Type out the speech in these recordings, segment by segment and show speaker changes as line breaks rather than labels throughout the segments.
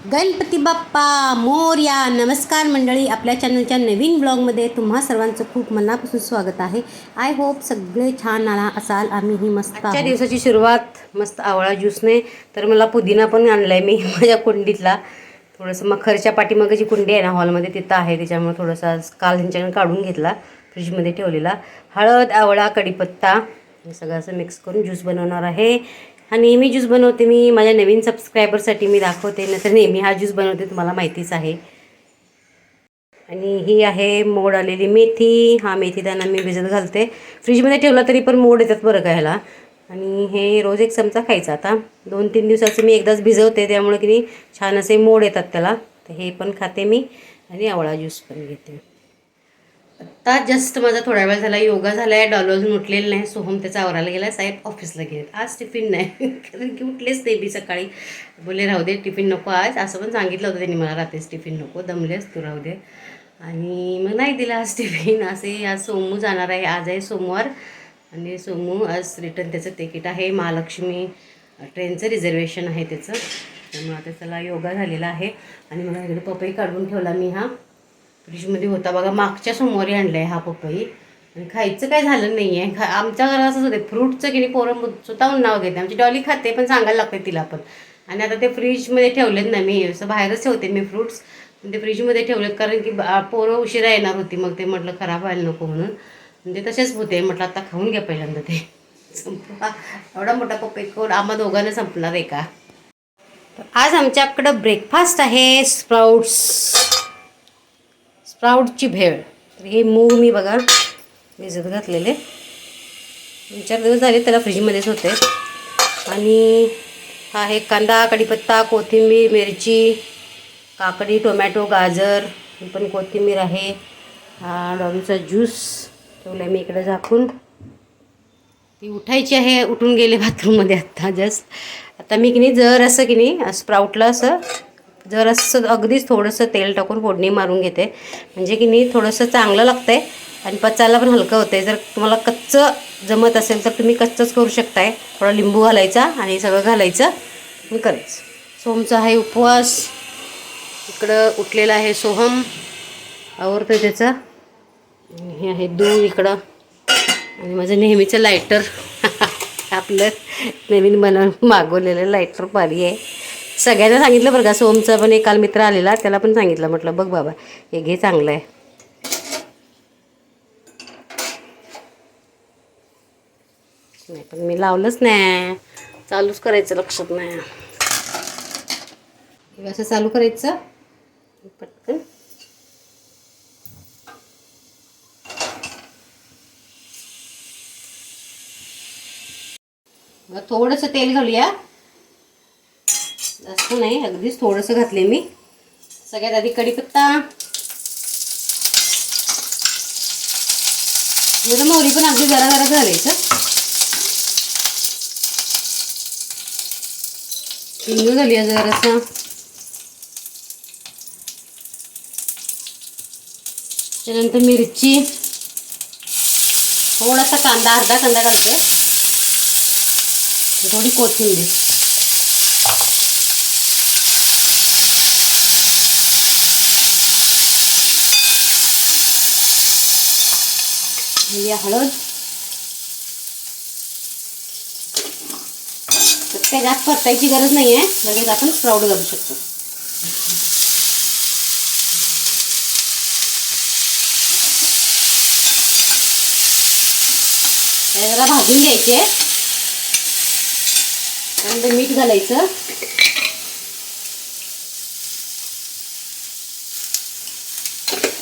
गणपती बाप्पा मोर्या नमस्कार मंडळी. आपल्या चॅनलच्या नवीन ब्लॉगमध्ये तुम्हा सर्वांचं खूप मनापासून स्वागत आहे. आय होप सगळे छान आला असाल. आम्हीही मस्त आजच्या दिवसाची सुरुवात मस्त आवळा ज्यूसने तर मला पुदिना पण आणला आहे मी माझ्या कुंडीतला. थोडंसं मग खरच्या पाठीमागे जी कुंडी आहे ना हॉलमध्ये तिथं आहे. त्याच्यामुळे थोडंसं काल ह्यांच्याकडे काढून घेतला फ्रीजमध्ये ठेवलेला. हळद आवळा कढीपत्ता हे सगळं असं मिक्स करून ज्यूस बनवणार आहे. हा नेहमी ज्यूस बनवते मी. माझ्या नवीन सबस्क्रायबरसाठी मी दाखवते. नंतर नेहमी हा ज्यूस बनवते तुम्हाला माहितीच आहे. आणि ही आहे मोड आलेली मेथी. हा मेथी त्यांना मी भिजत घालते. फ्रीजमध्ये ठेवला तरी पण मोड येतात बरं का ह्याला. आणि हे रोज एक चमचा खायचा आता. दोन तीन दिवसाचं मी एकदाच भिजवते त्यामुळे की नाही छान असे मोड येतात त्याला. तर हे पण खाते मी. आणि आवळा ज्यूस पण घेते. आत्ता जस्ट माझा थोडा वेळ झाला योगा झाला आहे डॉल अजून उठलेलं नाही सोहम त्याचा आवरायला गेला साहेब ऑफिसला गेले आज टिफिन नाही कारण की उठलेच नाही बी सकाळी. बोले राहू दे टिफिन नको आज. असं पण सांगितलं होतं त्यांनी मला रात्रीच टिफिन नको दमलेस तू राहू दे. आणि मग नाही दिला आज टिफिन. असे आज सोमू जाणार आहे आज आहे सोमवार. आणि सोमू आज रिटर्न त्याचं तिकीट आहे महालक्ष्मी ट्रेनचं रिझर्वेशन आहे त्याचं. त्यामुळे आता त्याला योगा झालेला आहे. आणि मला इकडे पपई काढून ठेवला मी हा. फ्रीजमध्ये होता. बघा मागच्या सोमवारी आणला आहे हा पपई. आणि खायचं काय झालं नाही आहे खा आमच्या घरात असंच होते फ्रूटचं की नाही पोरं मु- स्वतःहून नाव घेते आमची डॉली खाते पण सांगायला लागते तिला पण. आणि आता ते फ्रीजमध्ये ठेवलेत ना मी असं बाहेरच ठेवते मी फ्रूट्स. ते फ्रीजमध्ये ठेवलेत कारण की पोरं उशिरा येणार होती. मग ते म्हटलं खराब व्हायला नको म्हणून. म्हणजे तसेच होते म्हटलं आता खाऊन घ्या पहिल्यांदा ते. संपला एवढा मोठा पप्पे कोण? आम्हा दोघांना संपणार आहे का? आज आमच्याकडं ब्रेकफास्ट आहे स्प्राउट्स स्प्राऊटची भेळ. तर हे मूग मी बघा भिजत घातलेले. दोन चार दिवस झाले त्याला फ्रीजमध्येच होते. आणि हा आहे कांदा कढीपत्ता कोथिंबीर मिरची काकडी टोमॅटो गाजर. ही पण कोथिंबीर आहे. हा डॉमचा ज्यूस ठेवला मी इकडे झाकून. ती उठायची आहे उठून गेले बाथरूममध्ये आत्ता जस्ट आता मी की नाही जर असं की नाही स्प्राऊटला असं जरासं अगदीच थोडंसं तेल टाकून फोडणी मारून घेते. म्हणजे की नाही थोडंसं चांगलं लागतं आहे आणि पचायला पण हलकं होतं आहे जर तुम्हाला कच्चं जमत असेल तर तुम्ही कच्चंच करू शकताय. थोडा लिंबू घालायचा आणि सगळं घालायचं आणि करायचं. सोमचा आहे उपवास. इकडं उठलेला आहे सोहम. आवडतं त्याचा. आणि हे आहे दूध इकडं. आणि माझं नेहमीचं लायटर आपलं नवीन बनवून मागवलेलं लायटर पाणी आहे. सगळ्यांना सांगितलं बरं का. सोमचा पण एक काल मित्र आलेला त्याला पण सांगितलं म्हटलं बघ बाबा हे घे चांगलं आहे. नाही पण मी लावलंच नाही. चालूच करायचं लक्षात नाही. असं चालू करायचं. पटकन. मग थोडंसं तेल घालूया. जास्त नाही अगदीच थोडंसं घातले मी. सगळ्यात आधी कढीपत्ता. जरा मोहरी पण अगदी जरा जरा घालायचं हिंग झाली जरासा. त्यानंतर मिरची. थोडासा कांदा अर्धा कांदा घालते थोडी कोथिंबीर. घालूया हळद. तर जास्त परतायची गरज नाही आहे लगेच आपण स्प्राऊट घालू शकतो. जरा भाजून घ्यायचे. त्यानंतर मीठ घालायचं.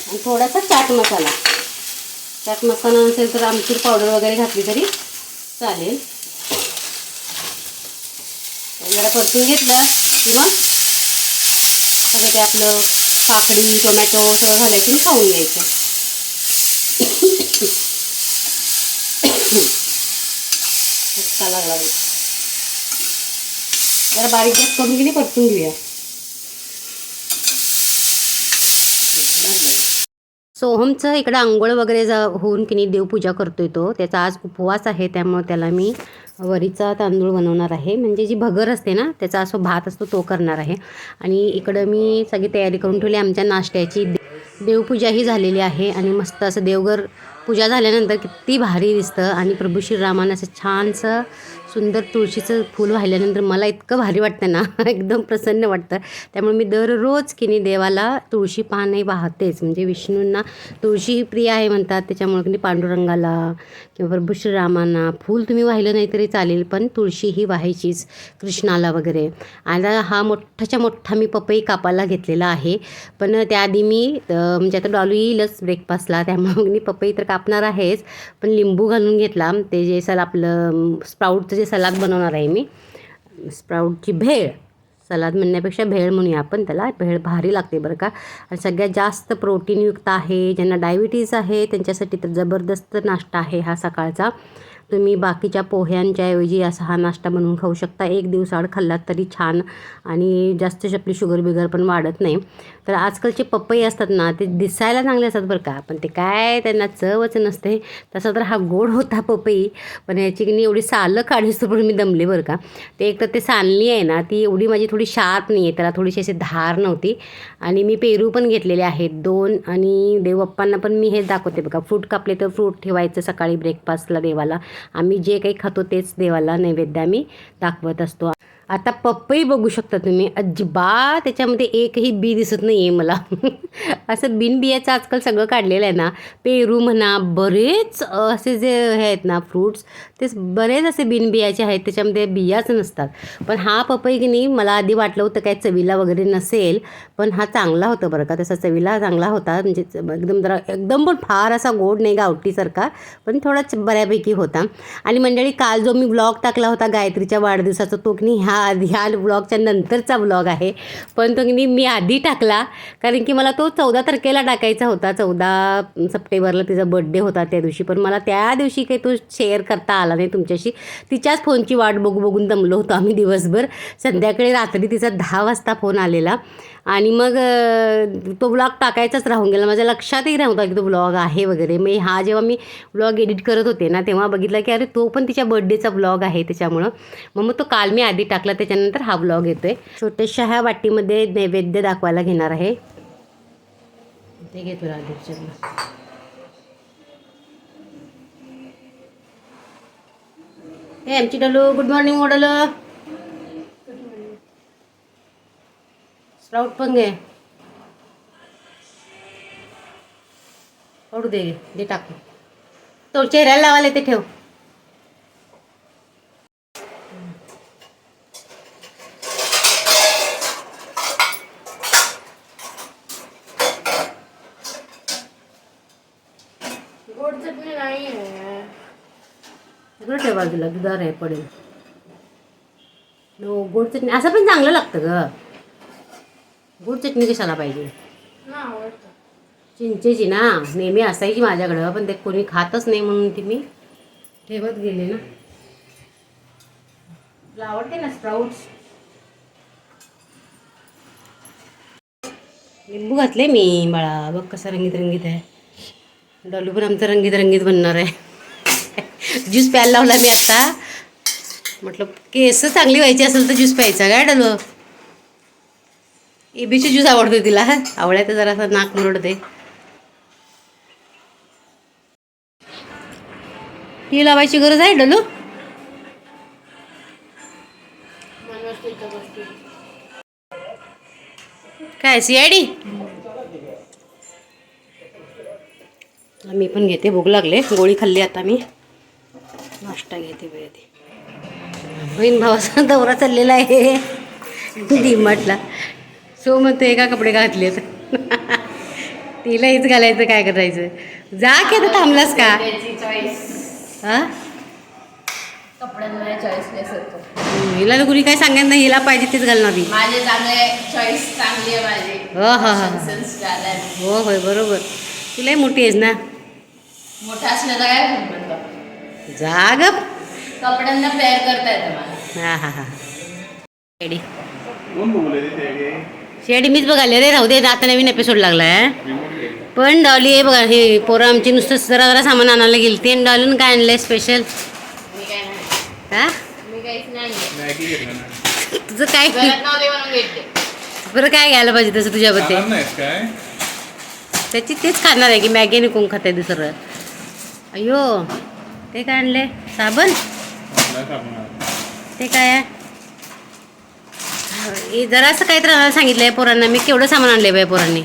आणि थोडासा चाट मसाला. त्यात मसाला नसेल तर आमचूर पावडर वगैरे घातली तरी चालेल. जरा परतून घेतलं की मग सगळं ते आपलं काकडी टोमॅटो सगळं घालायचं आणि खाऊन घ्यायचं. लागला जरा बारीक गॅस करून की नाही परतून घेऊया. सोहमचं इकडं आंघोळ वगैरे जा होऊन की नाही देवपूजा करतोय तो. त्याचा आज उपवास आहे त्यामुळे त्याला मी वरीचा तांदूळ बनवणार आहे. म्हणजे जी भगर असते ना त्याचा असं भात असतो तो करणार आहे. आणि इकडं मी सगळी तयारी करून ठेवली. आमच्या नाश्त्याची देवपूजाही झालेली आहे आणि मस्त असं देवघर पूजा झाल्यानंतर किती भारी दिसतं. आणि प्रभू श्रीरामानं असं छानसं सुंदर तुळशीचं फूल वाहिल्यानंतर मला इतकं भारी वाटतं ना एकदम प्रसन्न वाटतं. त्यामुळे मी दररोज की नाही देवाला तुळशी पाने वाहतेच. म्हणजे विष्णूंना तुळशी ही प्रिय आहे म्हणतात. त्याच्यामुळे की पांडुरंगाला किंवा प्रभू श्रीरामांना फूल तुम्ही वाहिलं नाही तरी चालेल पण तुळशी ही वाहायचीच कृष्णाला वगैरे. आता हा मोठाच्या मोठा मी पपई कापायला घेतलेला आहे. पण त्याआधी मी म्हणजे आता डॉलू येईलच ब्रेकफास्टला त्यामुळे मी पपई तर कापणार आहेच. पण लिंबू घालून घेतला. ते जे सर आपलं स्प्राऊटचं जे सलाद बनवणार आहे मी. स्प्राऊटची भेळ. सलाद म्हणण्यापेक्षा भेळ म्हणूया आपण त्याला. भेळ भारी लागते बरं का. आणि सगळ्यात जास्त प्रोटीनयुक्त आहे. ज्यांना डायबिटीज आहे त्यांच्यासाठी तर जबरदस्त नाश्ता आहे हा सकाळचा. तुम्ही बाकीच्या पोह्यांच्या ऐवजी असा हा नाश्ता बनवून खाऊ शकता. एक दिवसाआड खाल्लात तरी छान आणि जास्त आपली शुगर बिगर पण वाढत नाही. तर आजकालचे पपई असतात ना ते दिसायला चांगले असतात बरं का. पण ते काय त्यांना चवच नसते. तसा तर हा गोड होता पपई पण याची की नाही एवढी सालं काढीस पण मी दमले बरं का. ते एक तर ते सालणी आहे ना ती एवढी माझी थोडी शार्प नाही आहे त्याला थोडीशी अशी धार नव्हती. आणि मी पेरू पण घेतलेले आहेत दोन आणि देवबाप्पांना पण मी हेच दाखवते बघा. फ्रूट कापले तर फ्रूट ठेवायचं सकाळी ब्रेकफास्टला देवाला. आम्ही जे काही खातो तेच देवाला नैवेद्य आम्ही दाखवत असतो. आता पपई बघू शकता तुम्ही. अजिबात त्याच्यामध्ये एकही बी दिसत नाही आहे मला. असं बिनबियाचं आजकाल सगळं काढलेलं आहे ना. पेरू म्हणा बरेच असे जे हे आहेत ना फ्रूट्स ते बरेच असे बिनबियाचे आहेत. त्याच्यामध्ये बियाच नसतात. पण हा पपई की नाही मला आधी वाटलं होतं काय चवीला वगैरे नसेल पण हा चांगला होता बरं का. तसा चवीला चांगला होता. म्हणजे च- एकदम जरा एकदम पण फार असा गोड नाही गावठीसारखा पण थोडाच बऱ्यापैकी होता. आणि मंडळी काल जो मी ब्लॉग टाकला होता गायत्रीच्या वाढदिवसाचा तो की नाही ह्या ह्या ब्लॉगच्या नंतरचा ब्लॉग आहे. पण तो मी आधी टाकला कारण की मला तो चौदा तारखेला टाकायचा होता. चौदा सप्टेंबरला तिचा बड्डे होता त्या दिवशी. पण मला त्या दिवशी काही तो शेअर करता आला नाही तुमच्याशी. तिच्याच फोनची वाट बघू बघून दमलो होतो आम्ही दिवसभर. संध्याकाळी रात्री तिचा दहा वाजता फोन आलेला. आणि मग तो ब्लॉग टाकायचाच राहून गेला. माझ्या लक्षातही नव्हता की तो ब्लॉग आहे वगैरे. मग हा जेव्हा मी ब्लॉग एडिट करत होते ना तेव्हा बघितलं की अरे तो पण तिच्या बड्डेचा ब्लॉग आहे त्याच्यामुळं. मग मग तो काल मी आधी टाकला त्याच्यानंतर हा ब्लॉग येतो आहे छोट्याशा ह्या वाटीमध्ये नैवेद्य दाखवायला घेणार आहे. ते घेतो राधेच्या हे आमची डलू गुड मॉर्निंग मॉडल स्प्राऊट पण घे पडू दे दे टाकू. तो चेहऱ्याला लावायला ते ठेव. बाजूला दुधार आहे पडेल. नो गोड चटणी असं पण चांगलं लागतं ग. गोड चटणी कशाला पाहिजे? चिंचेची ना? नेहमी असायची माझ्याकडं पण ते कोणी खातच नाही म्हणून ती मी ठेवत गेले ना. तुला आवडते ना स्प्राऊट्स लिंबू घातले मी बाळा. बघ कसं रंगीत रंगीत आहे. डॉलू पण आमचं रंगीत रंगीत बनणार आहे. ज्यूस प्यायला लावला मी आता. म्हटलं केस चांगली व्हायची असेल तर ज्यूस प्यायचा काय डॉलू एबीची ज्यूस आवडतो तिला. आवडायचं जरासा नाक मुरडते. ती लावायची गरज आहे डलू? काय सी आय डी मी पण घेते भूक लागले. गोळी खाल्ली आता मी. नाश्ता घेते वेळ ती बहीण भावाचा दौरा चाललेला आहे. डीमार्टला. सो म्हणते का कपडे घातलेत. तिला हेच घालायचं काय करायचं? जा की आता थांबलास का? हा?
कपड्यांमध्ये चॉईसलेस होतो.
हिला तर कुणी काय सांगायचं नाही हिला पाहिजे तेच घालणार मी.
माझे चांगले चॉईस चांगली आहे माझी.
हो हो हो
आहे
हो होय बरोबर. तुलाही मोठी आहेस ना.
मोठा असण्याचा काय संबंध?
जा ग
कपड्यांना पेअर करता येतं मला.
हा हा हा. शेडी
कोण बोलले ते
शेडी मीच बघाले रे राहू दे आता नवीन एपिसोड लागलाय पण डॉली हे बघा हे पोरं आमची नुसतं जरा जरा सामान आणायला गेली ते डॉलीनं काय आणलंय स्पेशल
मी काय नाही.
हा?
मी काहीच नाही आणलं.
मॅगी घेतलं ना
तुझं काय? बरं काय घ्यायला पाहिजे तसं
काय?
त्याची तेच खाणार आहे की मॅगी आणि कोण खात आहे दुसरं. अयो ते काय आणले साबण. ते काय आहे? जरासं काहीतरी आणायला सांगितलं आहे पोरांना. मी केवढं सामान आणलं बाई पोरांनी.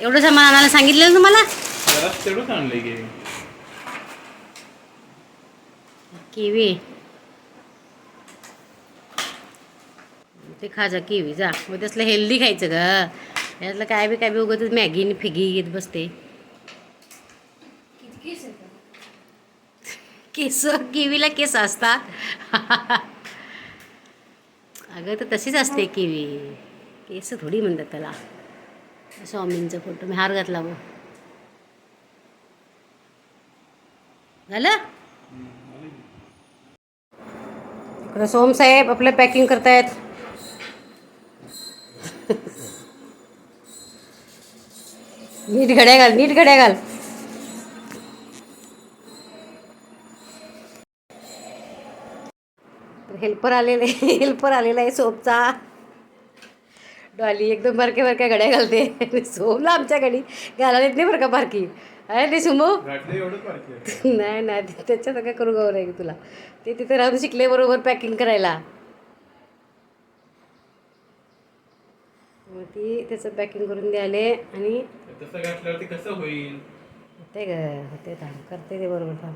एवढं सामान आणायला सांगितलं ना तुम्हाला किवी. ते खा जा किवी जा. मग त्यातलं हेल्दी खायचं ग. यातलं काय बी काय बी उगतच मॅगी आणि फिगी घेत बसते. केस किवीला केस असतात. अगं तर तशीच असते किवी. केस थोडी म्हणतात त्याला. स्वामींचा फोटो. मी हार घातला मग झालं? इकडं सोम साहेब आपलं पॅकिंग करतायत. नीट घड्या घाल नीट घड्या घाल. हेल्पर आलेले हेल्पर आलेला आहे सोपचा. डॉली एकदम बारक्या बारक्या घड्या घालते. सोमला आमच्या घडी घालायला येत नाही बरं का बारकी आहे ते सुमो. नाही नाही ते- त्याच्यात काय करू गौर आहे तुला. ते तिथे राहून शिकले बरोबर पॅकिंग करायला. मग ती त्याचं पॅकिंग करून द्यायले आणि
कसं होईल?
होते ग होते थांब करते ते बरोबर थांब.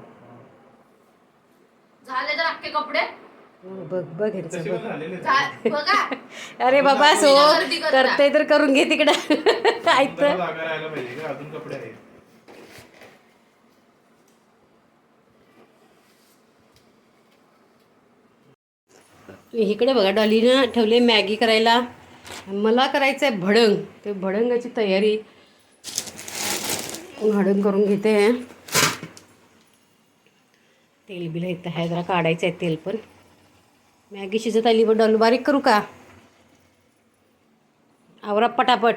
झाले तर अख्खे कपडे?
बघ बघ ह्यांचं बघ
बघा.
अरे बाबा सो
करता.
तर करून घे तिकडं. ऐकतं इकडे बघा डॉलीनं ठेवले मॅगी करायला. मला करायचं आहे भडंग. ते भडंगाची तयारी भडंग करून घेते. तेल बिल इथं आहे जरा काढायचं आहे तेल पण. मॅगी शिजत आली पण डॉल बारीक करू का? आवरा पटापट.